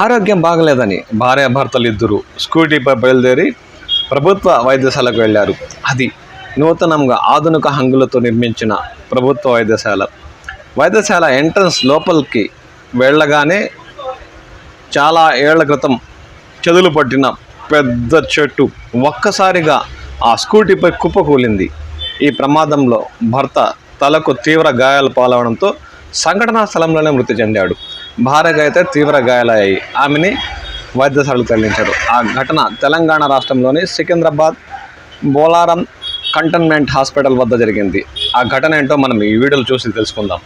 ఆరోగ్యం బాగలేదని భార్యాభర్తలు ఇద్దరు స్కూటీపై బయలుదేరి ప్రభుత్వ వైద్యశాలకు వెళ్ళారు. అది నూతనంగా ఆధునిక హంగులతో నిర్మించిన ప్రభుత్వ వైద్యశాల. వైద్యశాల ఎంట్రన్స్ లోపలికి వెళ్ళగానే చాలా ఏళ్ళ క్రితం చెదులు పట్టిన పెద్ద చెట్టు ఒక్కసారిగా ఆ స్కూటీపై కుప్పకూలింది ఈ ప్రమాదంలో భర్త తలకు తీవ్ర గాయాలు పాలవడంతో సంఘటనా స్థలంలోనే మృతి చెందాడు. భార్యకు అయితే తీవ్ర గాయాలయ్యాయి. ఆమెని వైద్యశాలకు తరలించారు. ఆ ఘటన తెలంగాణ రాష్ట్రంలోని సికింద్రాబాద్ బోలారం కంటోన్మెంట్ హాస్పిటల్ వద్ద జరిగింది. ఆ ఘటన ఏంటో మనం ఈ వీడియోలో చూసి తెలుసుకుందాం.